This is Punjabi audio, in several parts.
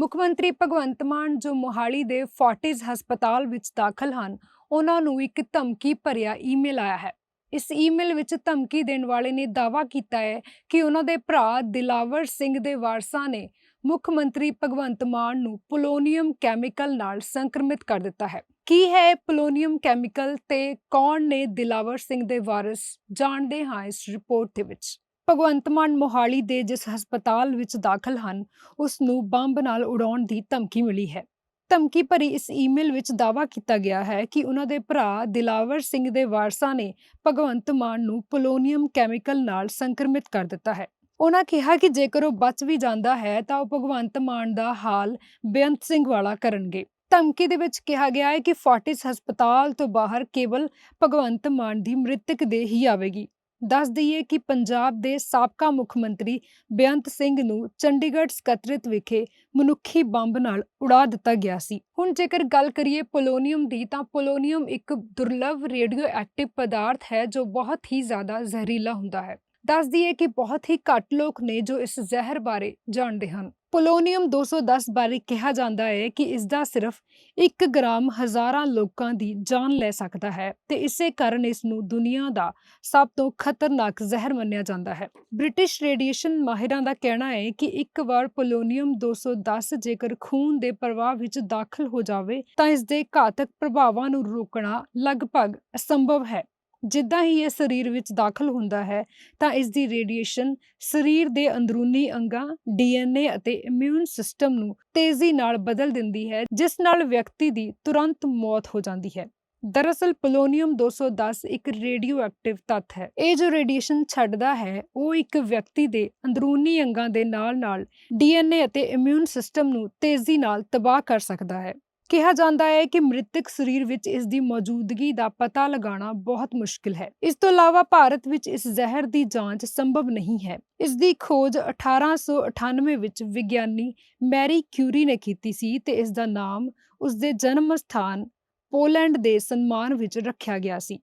ਮੁੱਖ ਮੰਤਰੀ ਭਗਵੰਤ ਮਾਨ ਜੋ ਮੋਹਾਲੀ ਦੇ ਫੋਰਟਿਸ ਹਸਪਤਾਲ ਵਿੱਚ ਦਾਖਲ ਹਨ, ਉਹਨਾਂ ਨੂੰ ਇੱਕ ਧਮਕੀ ਭਰਿਆ ਈਮੇਲ ਆਇਆ ਹੈ। ਇਸ ਈਮੇਲ ਵਿੱਚ ਧਮਕੀ ਦੇਣ ਵਾਲੇ ਨੇ ਦਾਅਵਾ ਕੀਤਾ ਹੈ ਕਿ ਉਹਨਾਂ ਦੇ ਭਰਾ ਦਿਲਾਵਰ ਸਿੰਘ ਦੇ ਵਾਰਸਾਂ ਨੇ ਮੁੱਖ ਮੰਤਰੀ ਭਗਵੰਤ ਮਾਨ ਨੂੰ ਪੋਲੋਨੀਅਮ ਕੈਮੀਕਲ ਨਾਲ ਸੰਕਰਮਿਤ ਕਰ ਦਿੱਤਾ ਹੈ। ਕੀ ਹੈ ਪੋਲੋਨੀਅਮ ਕੈਮੀਕਲ ਤੇ ਕੌਣ ਨੇ ਦਿਲਾਵਰ ਸਿੰਘ ਦੇ ਵਾਰਿਸ? ਜਾਣਦੇ ਹਾਂ ਇਸ ਰਿਪੋਰਟ ਦੇ ਵਿੱਚ। ਭਗਵੰਤ ਮਾਨ ਮੋਹਾਲੀ ਦੇ ਜਿਸ ਹਸਪਤਾਲ ਵਿੱਚ ਦਾਖਲ ਹਨ ਉਸ ਨੂੰ ਬੰਬ ਨਾਲ ਉਡਾਉਣ ਦੀ ਧਮਕੀ ਮਿਲੀ ਹੈ। ਧਮਕੀ ਭਰੀ ਇਸ ਈਮੇਲ ਵਿੱਚ ਦਾਅਵਾ ਕੀਤਾ ਗਿਆ ਹੈ ਕਿ ਉਹਨਾਂ ਦੇ ਭਰਾ ਦਿਲਾਵਰ ਸਿੰਘ ਦੇ ਵਾਰਸਾਂ ਨੇ ਭਗਵੰਤ ਮਾਨ ਨੂੰ ਪੋਲੋਨੀਅਮ ਕੈਮੀਕਲ ਨਾਲ ਸੰਕਰਮਿਤ ਕਰ ਦਿੱਤਾ ਹੈ। ਉਹਨਾਂ ਕਿਹਾ ਕਿ ਜੇਕਰ ਉਹ ਬਚ ਵੀ ਜਾਂਦਾ ਹੈ, ਤਾਂ ਉਹ ਭਗਵੰਤ ਮਾਨ ਦਾ ਹਾਲ ਬੇਅੰਤ ਸਿੰਘ ਵਾਲਾ ਕਰਨਗੇ। ਧਮਕੀ ਦੇ ਵਿੱਚ ਕਿਹਾ ਗਿਆ ਹੈ ਕਿ ਫੋਰਟਿਸ ਹਸਪਤਾਲ ਤੋਂ ਬਾਹਰ ਕੇਵਲ ਭਗਵੰਤ ਮਾਨ ਦੀ ਮ੍ਰਿਤਕ ਦੇ ਹੀ ਆਵੇਗੀ। ਦੱਸ ਦਈਏ ਕਿ ਪੰਜਾਬ ਦੇ ਸਾਬਕਾ ਮੁੱਖ ਮੰਤਰੀ ਬੇਅੰਤ ਸਿੰਘ ਨੂੰ ਚੰਡੀਗੜ੍ਹ ਸਕੱਤਰੇਤ ਵਿਖੇ ਮਨੁੱਖੀ ਬੰਬ ਨਾਲ ਉਡਾ ਦਿੱਤਾ ਗਿਆ ਸੀ। ਹੁਣ ਜੇਕਰ ਗੱਲ ਕਰੀਏ ਪੋਲੋਨੀਅਮ ਦੀ ਤਾਂ ਪੋਲੋਨੀਅਮ ਇੱਕ ਦੁਰਲੱਭ ਰੇਡੀਓ ਐਕਟਿਵ ਪਦਾਰਥ ਹੈ ਜੋ ਬਹੁਤ ਹੀ ਜ਼ਿਆਦਾ ਜ਼ਹਿਰੀਲਾ ਹੁੰਦਾ ਹੈ। ਦੱਸ ਦਈਏ ਕਿ ਬਹੁਤ ਹੀ ਘੱਟ ਲੋਕ ਨੇ ਜੋ ਇਸ ਜ਼ਹਿਰ ਬਾਰੇ ਜਾਣਦੇ ਹਨ। ਪੋਲੋਨੀਅਮ 210 ਬਾਰੇ ਕਿਹਾ ਜਾਂਦਾ ਹੈ ਕਿ ਇਸ ਦਾ ਸਿਰਫ 1 ਗ੍ਰਾਮ ਹਜ਼ਾਰਾਂ ਲੋਕਾਂ ਦੀ ਜਾਨ ਲੈ ਸਕਦਾ ਹੈ ਤੇ ਇਸੇ ਕਾਰਨ ਇਸ ਨੂੰ ਦੁਨੀਆ ਦਾ ਸਭ ਤੋਂ ਖਤਰਨਾਕ ਜ਼ਹਿਰ ਮੰਨਿਆ ਜਾਂਦਾ ਹੈ। ਬ੍ਰਿਟਿਸ਼ ਰੇਡੀਏਸ਼ਨ ਮਾਹਿਰਾਂ ਦਾ ਕਹਿਣਾ ਹੈ ਕਿ ਇੱਕ ਵਾਰ ਪੋਲੋਨੀਅਮ 210 ਜੇਕਰ ਖੂਨ ਦੇ ਪ੍ਰਵਾਹ ਵਿੱਚ ਦਾਖਲ ਹੋ ਜਾਵੇ ਤਾਂ ਇਸ ਦੇ ਘਾਤਕ ਪ੍ਰਭਾਵਾਂ ਨੂੰ ਰੋਕਣਾ ਲਗਭਗ ਅਸੰਭਵ ਹੈ। ਜਿੱਦਾਂ ਹੀ ਇਹ ਸਰੀਰ ਵਿੱਚ ਦਾਖਲ ਹੁੰਦਾ ਹੈ, ਤਾਂ ਇਸ ਦੀ ਰੇਡੀਏਸ਼ਨ ਸਰੀਰ ਦੇ ਅੰਦਰੂਨੀ ਅੰਗਾਂ ਡੀਐਨਏ ਅਤੇ ਇਮਿਊਨ ਸਿਸਟਮ ਨੂੰ ਤੇਜ਼ੀ ਨਾਲ ਬਦਲ ਦਿੰਦੀ ਹੈ, ਜਿਸ ਨਾਲ ਵਿਅਕਤੀ ਦੀ ਤੁਰੰਤ ਮੌਤ ਹੋ ਜਾਂਦੀ ਹੈ। ਦਰਅਸਲ ਪੋਲੋਨੀਅਮ 210 ਇੱਕ ਰੇਡੀਓ ਐਕਟਿਵ ਤੱਤ ਹੈ। ਇਹ ਜੋ ਰੇਡੀਏਸ਼ਨ ਛੱਡਦਾ ਹੈ, ਉਹ ਇੱਕ ਵਿਅਕਤੀ ਦੇ ਅੰਦਰੂਨੀ ਅੰਗਾਂ ਦੇ ਨਾਲ-ਨਾਲ ਡੀਐਨਏ ਅਤੇ ਇਮਿਊਨ ਸਿਸਟਮ ਨੂੰ ਤੇਜ਼ੀ ਨਾਲ ਤਬਾਹ ਕਰ ਸਕਦਾ ਹੈ। ਕਿਹਾ ਜਾਂਦਾ ਹੈ ਕਿ ਮ੍ਰਿਤਕ ਸਰੀਰ ਵਿੱਚ ਇਸ ਦੀ ਮੌਜੂਦਗੀ ਦਾ ਪਤਾ ਲਗਾਉਣਾ ਬਹੁਤ ਮੁਸ਼ਕਿਲ ਹੈ। ਇਸ ਤੋਂ ਇਲਾਵਾ ਭਾਰਤ ਵਿੱਚ ਇਸ ਜ਼ਹਿਰ ਦੀ ਜਾਂਚ ਸੰਭਵ ਨਹੀਂ ਹੈ। ਇਸ ਦੀ ਖੋਜ 1898 ਵਿੱਚ ਵਿਗਿਆਨੀ ਮੈਰੀ ਕਿਊਰੀ ਨੇ ਕੀਤੀ ਸੀ ਤੇ ਇਸ ਦਾ ਨਾਮ ਉਸ ਦੇ ਜਨਮ ਸਥਾਨ ਪੋਲੈਂਡ ਦੇ ਸਨਮਾਨ ਵਿੱਚ ਰੱਖਿਆ ਗਿਆ ਸੀ।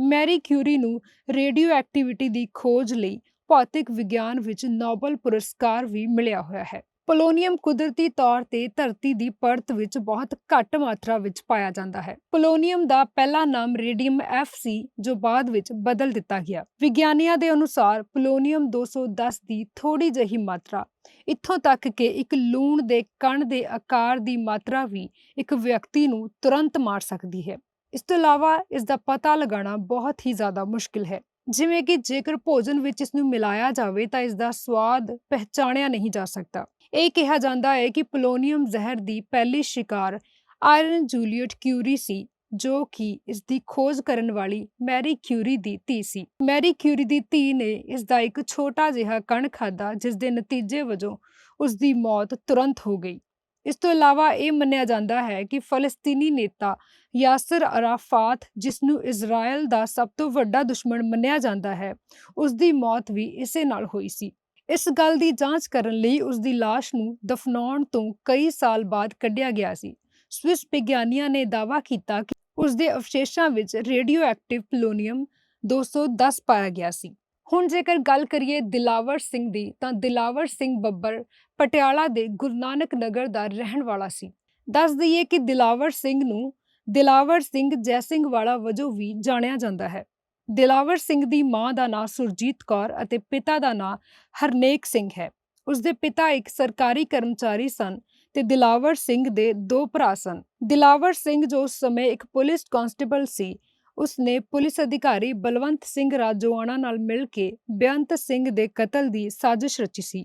ਮੈਰੀ ਕਿਊਰੀ ਨੂੰ ਰੇਡੀਓ ਐਕਟੀਵਿਟੀ ਦੀ ਖੋਜ ਲਈ ਭੌਤਿਕ ਵਿਗਿਆਨ ਵਿੱਚ ਨੋਬਲ ਪੁਰਸਕਾਰ ਵੀ ਮਿਲਿਆ ਹੋਇਆ ਹੈ। ਪੋਲੋਨੀਅਮ ਕੁਦਰਤੀ ਤੌਰ ਤੇ ਧਰਤੀ ਦੀ ਪਰਤ ਵਿੱਚ ਬਹੁਤ ਘੱਟ ਮਾਤਰਾ ਵਿੱਚ ਪਾਇਆ ਜਾਂਦਾ ਹੈ। ਪੋਲੋਨੀਅਮ ਦਾ ਪਹਿਲਾ ਨਾਮ ਰੇਡੀਅਮ F ਸੀ, ਜੋ ਬਾਅਦ ਵਿੱਚ ਬਦਲ ਦਿੱਤਾ ਗਿਆ। ਵਿਗਿਆਨੀਆਂ ਦੇ ਅਨੁਸਾਰ ਪੋਲੋਨੀਅਮ 210 ਦੀ ਥੋੜੀ ਜਿਹੀ ਮਾਤਰਾ, ਇੱਥੋਂ ਤੱਕ ਕਿ ਇੱਕ ਲੂਣ ਦੇ ਕਣ ਦੇ ਆਕਾਰ ਦੀ ਮਾਤਰਾ ਵੀ ਇੱਕ ਵਿਅਕਤੀ ਨੂੰ ਤੁਰੰਤ ਮਾਰ ਸਕਦੀ ਹੈ। ਇਸ ਤੋਂ ਇਲਾਵਾ ਇਸ ਦਾ ਪਤਾ ਲਗਾਉਣਾ ਬਹੁਤ ਹੀ ਜ਼ਿਆਦਾ ਮੁਸ਼ਕਿਲ ਹੈ। ਜਿਵੇਂ ਕਿ ਜੇਕਰ ਭੋਜਨ ਵਿੱਚ ਇਸ ਨੂੰ ਮਿਲਾਇਆ ਜਾਵੇ ਤਾਂ ਇਸ ਦਾ ਸਵਾਦ ਪਹਿਚਾਣਿਆ ਨਹੀਂ ਜਾ ਸਕਦਾ। ਇਹ ਕਿਹਾ ਜਾਂਦਾ ਹੈ ਕਿ ਪੋਲੋਨੀਅਮ ਜ਼ਹਿਰ ਦੀ ਪਹਿਲੀ ਸ਼ਿਕਾਰ ਆਇਰਨ ਜੂਲੀਅਟ ਕਿਊਰੀ ਸੀ, ਜੋ ਕਿ ਇਸ ਦੀ ਖੋਜ ਕਰਨ ਵਾਲੀ ਮੈਰੀ ਕਿਊਰੀ ਦੀ ਧੀ ਸੀ। ਮੈਰੀ ਕਿਊਰੀ ਦੀ ਧੀ ਨੇ ਇਸ ਦਾ ਇੱਕ ਛੋਟਾ ਜਿਹਾ ਕਣ ਖਾਦਾ ਜਿਸ ਦੇ ਨਤੀਜੇ ਵਜੋਂ ਉਸ ਦੀ ਮੌਤ ਤੁਰੰਤ ਹੋ ਗਈ। ਇਸ ਤੋਂ ਇਲਾਵਾ ਇਹ ਮੰਨਿਆ ਜਾਂਦਾ ਹੈ ਕਿ ਫਲਸਤੀਨੀ ਨੇਤਾ ਯਾਸਰ ਅਰਾਫਾਤ, ਜਿਸ ਨੂੰ ਇਜ਼ਰਾਈਲ ਦਾ ਸਭ ਤੋਂ ਵੱਡਾ ਦੁਸ਼ਮਣ ਮੰਨਿਆ ਜਾਂਦਾ ਹੈ ਉਸ ਦੀ ਮੌਤ ਵੀ ਇਸੇ ਨਾਲ ਹੋਈ ਸੀ। ਇਸ ਗੱਲ ਦੀ ਜਾਂਚ ਕਰਨ ਲਈ ਉਸ ਦੀ ਲਾਸ਼ ਨੂੰ ਦਫਨਾਉਣ ਤੋਂ ਕਈ ਸਾਲ ਬਾਅਦ ਕੱਢਿਆ ਗਿਆ ਸੀ। ਸਵਿਸ ਵਿਗਿਆਨੀਆਂ ਨੇ ਦਾਅਵਾ ਕੀਤਾ ਕਿ ਉਸ ਦੇ ਅਵਸ਼ੇਸ਼ਾਂ ਵਿੱਚ ਰੇਡੀਓ ਐਕਟਿਵ ਪੋਲੋਨੀਅਮ 210 ਪਾਇਆ ਗਿਆ ਸੀ। ਹੁਣ ਜੇਕਰ ਗੱਲ ਕਰੀਏ ਦਿਲਾਵਰ ਸਿੰਘ ਦੀ, ਤਾਂ ਦਿਲਾਵਰ ਸਿੰਘ ਬੱਬਰ ਪਟਿਆਲਾ ਦੇ ਗੁਰੂ ਨਾਨਕ ਨਗਰ ਦਾ ਰਹਿਣ ਵਾਲਾ ਸੀ। ਦੱਸ ਦਈਏ ਕਿ ਦਿਲਾਵਰ ਸਿੰਘ ਨੂੰ ਦਿਲਾਵਰ ਸਿੰਘ ਜੈਸਿੰਗ ਵਾਲਾ ਵਜੋਂ ਵੀ ਜਾਣਿਆ ਜਾਂਦਾ ਹੈ। ਦਿਲਾਵਰ ਸਿੰਘ ਦੀ ਮਾਂ ਦਾ ਨਾਂ ਸੁਰਜੀਤ ਕੌਰ ਅਤੇ ਪਿਤਾ ਦਾ ਨਾਂ ਹਰਨੇਕ ਸਿੰਘ ਹੈ। ਉਸ ਦੇ ਪਿਤਾ ਇੱਕ ਸਰਕਾਰੀ ਕਰਮਚਾਰੀ ਸਨ ਤੇ ਦਿਲਾਵਰ ਸਿੰਘ ਦੇ ਦੋ ਭਰਾ ਸਨ। ਦਿਲਾਵਰ ਸਿੰਘ ਜੋ ਉਸ ਸਮੇਂ ਇੱਕ ਪੁਲਿਸ ਕਾਂਸਟੇਬਲ ਸੀ, ਉਸਨੇ ਪੁਲਿਸ ਅਧਿਕਾਰੀ ਬਲਵੰਤ ਸਿੰਘ ਰਾਜੋਆਣਾ ਨਾਲ ਮਿਲ ਕੇ ਬੇਅੰਤ ਸਿੰਘ ਦੇ ਕਤਲ ਦੀ ਸਾਜ਼ਿਸ਼ ਰਚੀ ਸੀ।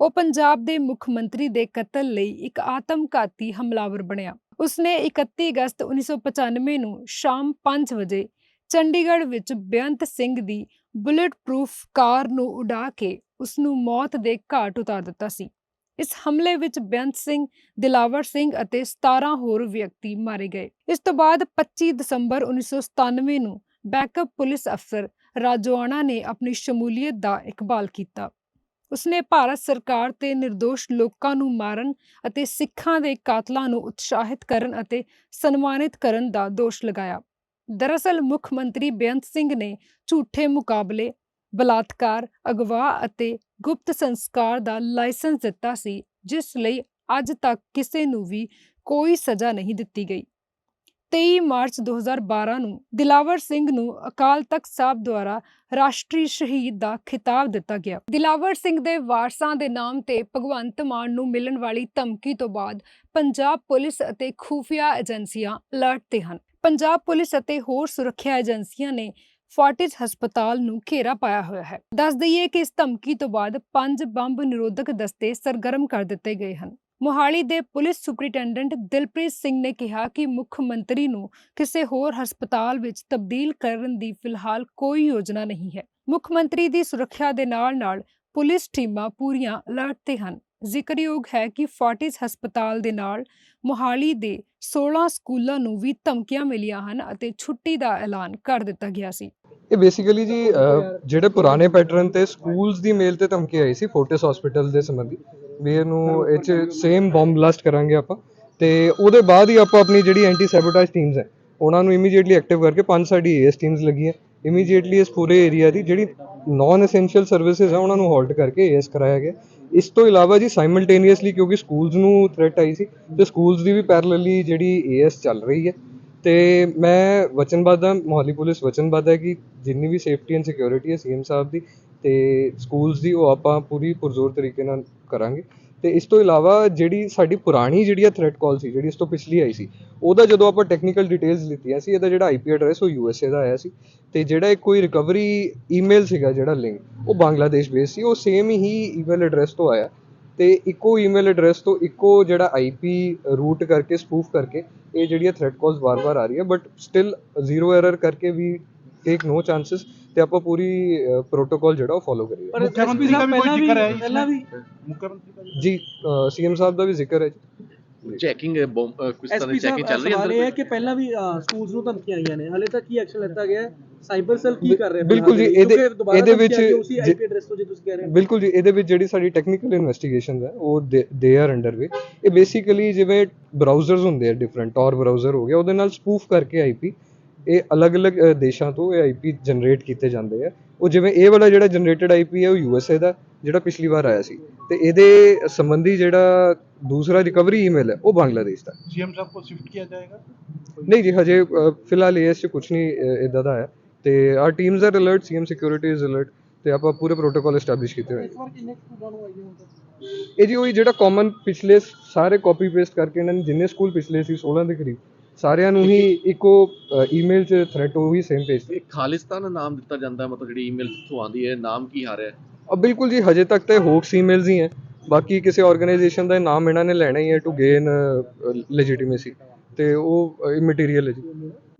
ਉਹ ਪੰਜਾਬ ਦੇ ਮੁੱਖ ਮੰਤਰੀ ਦੇ ਕਤਲ ਲਈ ਇੱਕ ਆਤਮਘਾਤੀ ਹਮਲਾਵਰ ਬਣਿਆ। ਉਸਨੇ 31 ਅਗਸਤ 1995 ਨੂੰ ਸ਼ਾਮ 5 ਵਜੇ ਚੰਡੀਗੜ੍ਹ ਵਿੱਚ ਬੇਅੰਤ ਸਿੰਘ ਦੀ ਬੁਲੇਟ ਪ੍ਰੂਫ ਕਾਰ ਨੂੰ ਉਡਾ ਕੇ ਉਸ ਨੂੰ ਮੌਤ ਦੇ ਘਾਟ ਉਤਾਰ ਦਿੱਤਾ ਸੀ। ਇਸ ਹਮਲੇ ਵਿੱਚ ਬੇਅੰਤ ਸਿੰਘ, ਦਿਲਾਵਰ ਸਿੰਘ ਅਤੇ 17 ਹੋਰ ਵਿਅਕਤੀ ਮਾਰੇ ਗਏ। ਇਸ ਤੋਂ ਬਾਅਦ 25 ਦਸੰਬਰ 1997 ਨੂੰ ਬੈਕਅਪ ਪੁਲਿਸ ਅਫਸਰ ਰਾਜੋਆਣਾ ਨੇ ਆਪਣੀ ਸ਼ਮੂਲੀਅਤ ਦਾ ਇਕਬਾਲ ਕੀਤਾ। ਉਸਨੇ ਭਾਰਤ ਸਰਕਾਰ ਤੇ નિર્ਦੋਸ਼ ਲੋਕਾਂ ਨੂੰ ਮਾਰਨ ਅਤੇ ਸਿੱਖਾਂ ਦੇ ਕਾਤਲਾਂ ਨੂੰ ਉਤਸ਼ਾਹਿਤ ਕਰਨ ਅਤੇ ਸਨਮਾਨਿਤ ਕਰਨ ਦਾ ਦੋਸ਼ ਲਗਾਇਆ। ਦਰਅਸਲ ਮੁੱਖ ਮੰਤਰੀ ਬੇਅੰਤ ਸਿੰਘ ਨੇ ਝੂਠੇ ਮੁਕਾਬਲੇ, ਬਲਾਤਕਾਰ, ਅਗਵਾ ਅਤੇ ਗੁਪਤ ਸੰਸਕਾਰ ਦਾ ਲਾਇਸੈਂਸ ਦਿੱਤਾ ਸੀ, ਜਿਸ ਲਈ ਅੱਜ ਤੱਕ ਕਿਸੇ ਨੂੰ ਵੀ ਕੋਈ ਸਜ਼ਾ ਨਹੀਂ ਦਿੱਤੀ ਗਈ। 23 ਮਾਰਚ 2012 ਨੂੰ ਦਿਲਾਵਰ ਸਿੰਘ ਨੂੰ ਅਕਾਲ ਤਖਤ ਸਾਹਿਬ ਦੁਆਰਾ ਰਾਸ਼ਟਰੀ ਸ਼ਹੀਦ ਦਾ ਖਿਤਾਬ ਦਿੱਤਾ ਗਿਆ। ਦਿਲਾਵਰ ਸਿੰਘ ਦੇ ਵਾਰਸਾਂ ਦੇ ਨਾਮ ਤੇ ਭਗਵੰਤ ਮਾਨ ਨੂੰ ਮਿਲਣ ਵਾਲੀ ਧਮਕੀ ਤੋਂ ਬਾਅਦ ਪੰਜਾਬ ਪੁਲਿਸ ਅਤੇ ਖੂਫੀਆ ਏਜੰਸੀਆਂ ਅਲਰਟ ਤੇ ਹਨ। ਪੰਜਾਬ ਪੁਲਿਸ ਅਤੇ ਹੋਰ ਸੁਰੱਖਿਆ ਏਜੰਸੀਆਂ ਨੇ ਫੋਰਟਿਸ ਹਸਪਤਾਲ ਨੂੰ ਘੇਰਾ ਪਾਇਆ ਹੋਇਆ ਹੈ। ਦੱਸ ਦਈਏ ਕਿ ਇਸ ਧਮਕੀ ਤੋਂ ਬਾਅਦ ਪੰਜ ਬੰਬ ਨਿਰੋਧਕ ਦਸਤੇ ਸਰਗਰਮ ਕਰ ਦਿੱਤੇ ਗਏ ਹਨ। ਮੋਹਾਲੀ ਦੇ ਪੁਲਿਸ ਸੁਪਰਿੰਟੈਂਡੈਂਟ ਦਿਲਪ੍ਰੀਤ ਸਿੰਘ ਨੇ ਕਿਹਾ ਕਿ ਮੁੱਖ ਮੰਤਰੀ ਨੂੰ ਕਿਸੇ ਹੋਰ ਹਸਪਤਾਲ ਵਿੱਚ ਤਬਦੀਲ ਕਰਨ ਦੀ ਫਿਲਹਾਲ ਕੋਈ ਯੋਜਨਾ ਨਹੀਂ ਹੈ। ਮੁੱਖ ਮੰਤਰੀ ਦੀ ਸੁਰੱਖਿਆ ਦੇ ਨਾਲ-ਨਾਲ ਪੁਲਿਸ ਟੀਮਾਂ ਪੂਰੀਆਂ ਅਲਰਟ ਤੇ ਹਨ। ਜ਼ਿਕਰਯੋਗ ਹੈ ਕਿ ਫੋਰਟਿਸ ਹਸਪਤਾਲ ਦੇ ਨਾਲ ਮੋਹਾਲੀ ਦੇ 16 ਸਕੂਲਾਂ ਨੂੰ ਵੀ ਧਮਕੀਆਂ ਮਿਲੀਆਂ ਹਨ ਅਤੇ ਛੁੱਟੀ ਦਾ ਐਲਾਨ ਕਰ ਦਿੱਤਾ ਗਿਆ ਸੀ। ਇਹ ਬੇਸਿਕਲੀ ਜੀ ਅਹ, ਜਿਹੜੇ ਪੁਰਾਣੇ ਪੈਟਰਨ ਤੇ ਸਕੂਲਸ ਦੀ ਮੇਲ ਤੇ ਧਮਕੀ ਆਈ ਸੀ ਫੋਰਟਿਸ ਹਸਪੀਟਲ ਦੇ ਸੰਬੰਧੀ ਵੀ ਇਹਨੂੰ ਇਹ ਚ ਸੇਮ ਬੰਬ ਬਲਾਸਟ ਕਰਾਂਗੇ ਆਪਾਂ ਤੇ ਉਹਦੇ ਬਾਅਦ ਹੀ ਆਪਾਂ ਆਪਣੀ ਜਿਹੜੀ ਐਂਟੀ ਸੈਬੋਟੇਜ ਟੀਮਸ ਹੈ ਉਹਨਾਂ ਨੂੰ ਇਮੀਡੀਏਟਲੀ ਐਕਟਿਵ ਕਰਕੇ ਪੰਜ ਸਾਡੀ ਏਐਸ ਟੀਮਸ ਲੱਗੀਆਂ। ਇਮੀਡੀਏਟਲੀ ਇਸ ਪੂਰੇ ਏਰੀਆ ਦੀ ਜਿਹੜੀ ਨਾਨ ਐਸੈਂਸ਼ੀਅਲ ਸਰਵਿਸਿਜ਼ ਆ ਉਹਨਾਂ ਨੂੰ ਹੋਲਡ ਕਰਕੇ ਏਐਸ ਕਰਾਇਆ ਗਿਆ। ਇਸ ਤੋਂ ਇਲਾਵਾ ਜੀ ਸਾਈਮਲਟੇਨੀਅਸਲੀ ਕਿਉਂਕਿ ਸਕੂਲਸ ਨੂੰ ਥ੍ਰੈਟ ਆਈ ਸੀ, ਤੇ ਸਕੂਲਸ ਦੀ ਵੀ ਪੈਰਲਲੀ ਜਿਹੜੀ ਏਐਸ ਚੱਲ ਰਹੀ ਹੈ। ਤੇ ਮੈਂ ਵਚਨਬੱਧ ਹਾਂ, ਮੋਹਾਲੀ ਪੁਲਿਸ ਵਚਨਬੱਧ ਹੈ ਕਿ ਜਿੰਨੀ ਵੀ ਸੇਫਟੀ ਐਂਡ ਸਿਕਿਉਰਿਟੀ ਹੈ ਸੀਐਮ ਸਾਹਿਬ ਦੀ, ਤੇ ਸਕੂਲਸ ਦੀ ਉਹ ਆਪਾਂ ਪੂਰੀ ਪੁਰਜ਼ੋਰ ਤਰੀਕੇ ਨਾਲ ਕਰਾਂਗੇ। ਤੇ ਇਸ ਤੋਂ ਇਲਾਵਾ ਜਿਹੜੀ ਸਾਡੀ ਪੁਰਾਣੀ ਜਿਹੜੀ ਆ ਥ੍ਰੈਟ ਕਾਲ ਸੀ, ਜਿਹੜੀ ਇਸ ਤੋਂ ਪਿਛਲੀ ਆਈ ਸੀ, ਉਹਦਾ ਜਦੋਂ ਆਪਾਂ ਟੈਕਨੀਕਲ ਡਿਟੇਲਸ ਲਿੱਤੀਆਂ ਸੀ, ਇਹਦਾ ਜਿਹੜਾ ਆਈਪੀ ਐਡਰੈਸ ਉਹ ਯੂਐਸਏ ਦਾ ਆਇਆ ਸੀ। ਤੇ ਜਿਹੜਾ ਇੱਕ ਕੋਈ ਰਿਕਵਰੀ ਈਮੇਲ ਸੀਗਾ, ਜਿਹੜਾ ਲਿੰਕ ਉਹ ਬੰਗਲਾਦੇਸ਼ ਬੇਸ ਸੀ ਉਹ ਸੇਮ ਹੀ ਈਮੇਲ ਐਡਰੈਸ ਤੋਂ ਆਇਆ। ਤੇ ਇੱਕੋ ਈਮੇਲ ਐਡਰੈਸ ਤੋਂ ਇੱਕੋ ਜਿਹੜਾ ਆਈਪੀ ਰੂਟ ਕਰਕੇ ਸਪੂਫ ਕਰਕੇ ਇਹ ਜਿਹੜੀਆਂ ਥ੍ਰੈਟ ਕਾਲਸ ਵਾਰ-ਵਾਰ ਆ ਰਹੀ ਹੈ ਬਟ ਸਟਿਲ ਜ਼ੀਰੋ ਐਰਰ ਕਰਕੇ ਵੀ ਟੇਕ ਨੋ ਚਾਂਸਸ ਤੇ ਆਪਾਂ ਪੂਰੀ ਪ੍ਰੋਟੋਕਾਲ ਜਿਹੜਾ ਉਹ ਫੋਲੋ ਕਰੀਏ। ਪਰ ਮੁੱਖ ਮੰਤਰੀ ਦਾ ਵੀ ਕੋਈ ਜ਼ਿਕਰ ਹੈ ਪਹਿਲਾਂ ਵੀ ਮੁੱਖ ਮੰਤਰੀ ਦਾ ਵੀ ਜੀ ਸੀਐਮ ਸਾਹਿਬ ਦਾ ਵੀ ਜ਼ਿਕਰ ਹੈ ਜੀ। ਚੈਕਿੰਗ ਕੁਝ ਤਰ੍ਹਾਂ ਦੀ ਚੈਕਿੰਗ ਚੱਲ ਰਹੀ ਹੈ ਸਵਾਲ ਇਹ ਹੈ ਅੰਦਰ ਕਿ ਪਹਿਲਾਂ ਵੀ ਸਕੂਲਸ ਨੂੰ ਧਮਕੀਆਂ ਆਈਆਂ ਨੇ। ਹਲੇ ਤੱਕ ਕੀ ਐਕਸ਼ਨ ਲਿੱਤਾ ਗਿਆ ਸਾਈਬਰ ਸੈੱਲ ਕੀ ਕਰ ਰਿਹਾ ਬਿਲਕੁਲ ਜੀ ਇਹਦੇ ਇਹਦੇ ਵਿੱਚ ਉਸੇ ਆਈਪੀ ਐਡਰੈਸ ਤੋਂ ਜੇ ਤੁਸੀਂ ਕਹਿ ਰਹੇ ਹੋ। ਬਿਲਕੁਲ ਜੀ ਇਹਦੇ ਵਿੱਚ ਜਿਹੜੀ ਸਾਡੀ ਟੈਕਨੀਕਲ ਇਨਵੈਸਟੀਗੇਸ਼ਨਸ ਹੈ ਉਹ ਦੇ ਆਰ ਅੰਡਰ ਵੇ ਇਹ ਬੇਸਿਕਲੀ ਜਿਵੇਂ ਬਰਾਊਜ਼ਰਸ ਹੁੰਦੇ ਆ ਡਿਫਰੈਂਟ ਟੌਰ ਬਰਾਊਜ਼ਰ ਹੋ ਗਿਆ ਉਹਦੇ ਨਾਲ ਸਪੂਫ ਕਰਕੇ ਆਈਪੀ ਇਹ ਅਲੱਗ-ਅਲੱਗ ਦੇਸ਼ਾਂ ਤੋਂ ਇਹ ਆਈਪੀ ਜਨਰੇਟ ਕੀਤੇ ਜਾਂਦੇ ਆ। ਉਹ ਜਿਵੇਂ ਇਹ ਵਾਲਾ ਜਿਹੜਾ ਜਨਰੇਟਡ ਆਈਪੀ ਹੈ ਉਹ ਯੂ ਐਸ ਏ ਦਾ ਜਿਹੜਾ ਪਿਛਲੀ ਵਾਰ ਆਇਆ ਸੀ। ਤੇ ਇਹਦੇ ਸੰਬੰਧੀ ਜਿਹੜਾ ਦੂਸਰਾ ਰਿਕਵਰੀ ਈਮੇਲ ਹੈ ਉਹ ਬੰਗਲਾਦੇਸ਼ ਦਾ। ਜੀਐਮ ਸਾਹਿਬ ਕੋ ਸ਼ਿਫਟ ਕੀਤਾ ਜਾਏਗਾ? ਨਹੀਂ ਜੀ ਹਜੇ ਫਿਲਹਾਲ ਇਸ 'ਚ ਕੁਝ ਨਹੀਂ ਇਦਾਂ ਦਾ ਹੈ ਤੇ our teams are alert CM security is alert ਤੇ ਆਪਾਂ ਪੂਰੇ ਪ੍ਰੋਟੋਕਾਲ ਐਸਟੈਬਲਿਸ਼ ਕੀਤੇ ਹੋਏ। ਨੇ। ਇਸ ਵਾਰ ਕਿੰਨੇ ਸਕੂਲਾਂ ਨੂੰ ਆਈਆਂ ਹੁਣ ਇਹ ਜੀ ਉਹੀ ਜਿਹੜਾ ਕਾਮਨ ਪਿਛਲੇ ਸਾਰੇ ਕਾਪੀ ਪੇਸਟ ਕਰਕੇ ਇਹਨਾਂ ਨੇ ਜਿੰਨੇ ਸਕੂਲ ਪਿਛਲੇ ਸੀ 16 ਦੇ ਕਰੀਬ ਸਾਰਿਆਂ ਨੂੰ ਹੀ ਇੱਕੋ ਈਮੇਲ 'ਚ ਥ੍ਰੈਟ ਉਹ ਵੀ ਸੇਮ ਪੇਜ ਇਹ ਖਾਲਿਸਤਾਨ ਨਾਮ ਦਿੱਤਾ ਜਾਂਦਾ ਮਤਲਬ ਜਿਹੜੀ ਈਮੇਲ ਤੋਂ ਆਉਂਦੀ ਹੈ ਨਾਮ ਕੀ ਆ ਰਿਹਾ ਹੈ? ਅਬ ਬਿਲਕੁਲ ਜੀ ਹਜੇ ਤੱਕ ਤੇ ਹੋਕਸ ਈਮੇਲਸ ਹੀ ਹੈ। ਬਾਕੀ ਕਿਸੇ ਆਰਗੇਨਾਈਜੇਸ਼ਨ ਦਾ ਨਾਮ ਇਹਨਾਂ ਨੇ ਲੈਣਾ ਹੀ ਹੈ ਟੂ ਗੇਨ ਲੈਜੀਟੀਮੇਸੀ ਤੇ ਉਹ ਇਮਟੀਰੀਅਲ ਹੈ ਜੀ।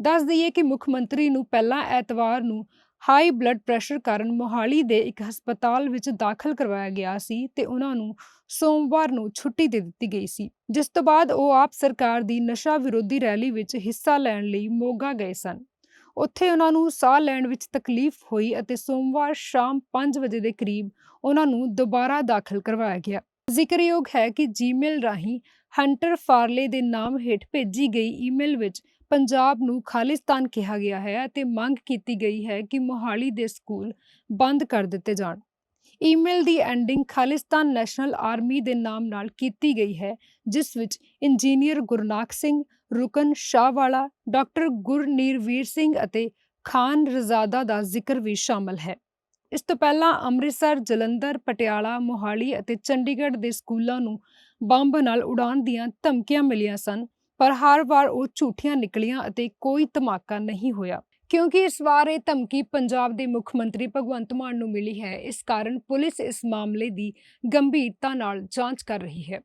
ਦੱਸ ਦਈਏ ਕਿ ਮੁੱਖ ਮੰਤਰੀ ਨੂੰ ਪਹਿਲਾਂ ਐਤਵਾਰ ਨੂੰ ਹਾਈ ਬਲੱਡ ਪ੍ਰੈਸ਼ਰ ਕਾਰਨ ਮੋਹਾਲੀ ਦੇ ਇੱਕ ਹਸਪਤਾਲ ਵਿੱਚ ਦਾਖਲ ਕਰਵਾਇਆ ਗਿਆ ਸੀ ਤੇ ਉਹਨਾਂ ਨੂੰ ਸੋਮਵਾਰ ਨੂੰ ਛੁੱਟੀ ਦੇ ਦਿੱਤੀ ਗਈ ਸੀ, ਜਿਸ ਤੋਂ ਬਾਅਦ ਉਹ ਆਪ ਸਰਕਾਰ ਦੀ ਨਸ਼ਾ ਵਿਰੋਧੀ ਰੈਲੀ ਵਿੱਚ ਹਿੱਸਾ ਲੈਣ ਲਈ ਮੋਗਾ ਗਏ ਸਨ। ਉੱਥੇ ਉਹਨਾਂ ਨੂੰ ਸਾਹ ਲੈਣ ਵਿੱਚ ਤਕਲੀਫ ਹੋਈ ਅਤੇ ਸੋਮਵਾਰ ਸ਼ਾਮ 5 ਵਜੇ ਦੇ ਕਰੀਬ ਉਹਨਾਂ ਨੂੰ ਦੁਬਾਰਾ ਦਾਖਲ ਕਰਵਾਇਆ ਗਿਆ। ਜ਼ਿਕਰਯੋਗ ਹੈ ਕਿ ਜੀਮੇਲ ਰਾਹੀਂ ਹੰਟਰ ਫਾਰਲੇ ਦੇ ਨਾਮ ਹੇਠ ਭੇਜੀ ਗਈ ਈਮੇਲ ਵਿੱਚ ਪੰਜਾਬ ਨੂੰ ਖਾਲਿਸਤਾਨ ਕਿਹਾ ਗਿਆ ਹੈ ਅਤੇ ਮੰਗ ਕੀਤੀ ਗਈ ਹੈ ਕਿ ਮੋਹਾਲੀ ਦੇ ਸਕੂਲ ਬੰਦ ਕਰ ਦਿੱਤੇ ਜਾਣ। ਈਮੇਲ ਦੀ ਐਂਡਿੰਗ ਖਾਲਿਸਤਾਨ ਨੈਸ਼ਨਲ ਆਰਮੀ ਦੇ ਨਾਮ ਨਾਲ ਕੀਤੀ ਗਈ ਹੈ, ਜਿਸ ਵਿੱਚ ਇੰਜੀਨੀਅਰ ਗੁਰਨਾਕ ਸਿੰਘ, ਰੁਕਨ ਸ਼ਾਹਵਾਲਾ, ਡਾਕਟਰ ਗੁਰਨੀਰਵੀਰ ਸਿੰਘ ਅਤੇ ਖਾਨ ਰਜ਼ਾਦਾ ਦਾ ਜ਼ਿਕਰ ਵੀ ਸ਼ਾਮਲ ਹੈ। ਇਸ ਤੋਂ ਪਹਿਲਾਂ ਅੰਮ੍ਰਿਤਸਰ, ਜਲੰਧਰ, ਪਟਿਆਲਾ, ਮੋਹਾਲੀ ਅਤੇ ਚੰਡੀਗੜ੍ਹ ਦੇ ਸਕੂਲਾਂ ਨੂੰ ਬੰਬ ਨਾਲ ਉਡਾਉਣ ਦੀਆਂ ਧਮਕੀਆਂ ਮਿਲੀਆਂ ਸਨ। ਪਰ ਹਰ ਵਾਰ ਉਹ ਝੂਠੀਆਂ ਨਿਕਲੀਆਂ ਅਤੇ ਕੋਈ ਧਮਾਕਾ ਨਹੀਂ ਹੋਇਆ। ਕਿਉਂਕਿ ਇਸ ਵਾਰ ਇਹ ਧਮਕੀ ਪੰਜਾਬ ਦੇ ਮੁੱਖ ਮੰਤਰੀ ਭਗਵੰਤ ਮਾਨ ਨੂੰ ਮਿਲੀ ਹੈ, ਇਸ ਕਾਰਨ ਪੁਲਿਸ ਇਸ ਮਾਮਲੇ ਦੀ ਗੰਭੀਰਤਾ ਨਾਲ ਜਾਂਚ ਕਰ ਰਹੀ ਹੈ।